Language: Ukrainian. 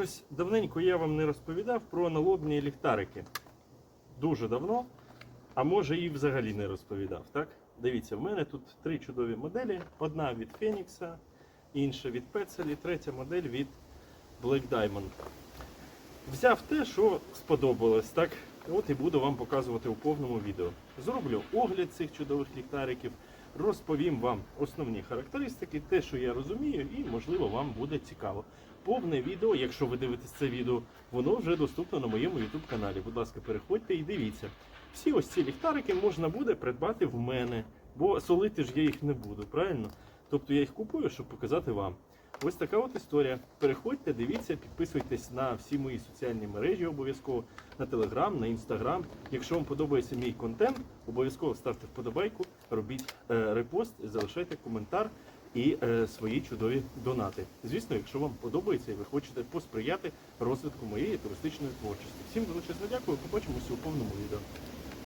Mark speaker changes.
Speaker 1: Щось давненько я вам не розповідав про аналогні ліхтарики. Дуже давно, а може і взагалі не розповідав. Так? Дивіться, в мене тут три чудові моделі: одна від Фенікса, інша від Пецелі, третя модель від Black Diamond. Взяв те, що сподобалось, так? От і буду вам показувати у повному відео. Зроблю огляд цих чудових ліхтариків, розповім вам основні характеристики, те, що я розумію, і можливо вам буде цікаво. Повне відео, якщо ви дивитесь це відео, воно вже доступно на моєму YouTube каналі. Будь ласка, переходьте і дивіться. Всі ось ці ліхтарики можна буде придбати в мене, бо солити ж я їх не буду, правильно? Тобто я їх купую, щоб показати вам. Ось така от історія. Переходьте, дивіться, підписуйтесь на всі мої соціальні мережі обов'язково, на Телеграм, на Інстаграм. Якщо вам подобається мій контент, обов'язково ставте вподобайку, робіть е, репост, залишайте коментар і е, свої чудові донати. Звісно, якщо вам подобається і ви хочете посприяти розвитку моєї туристичної творчості. Всім величезно дякую, побачимося у повному відео.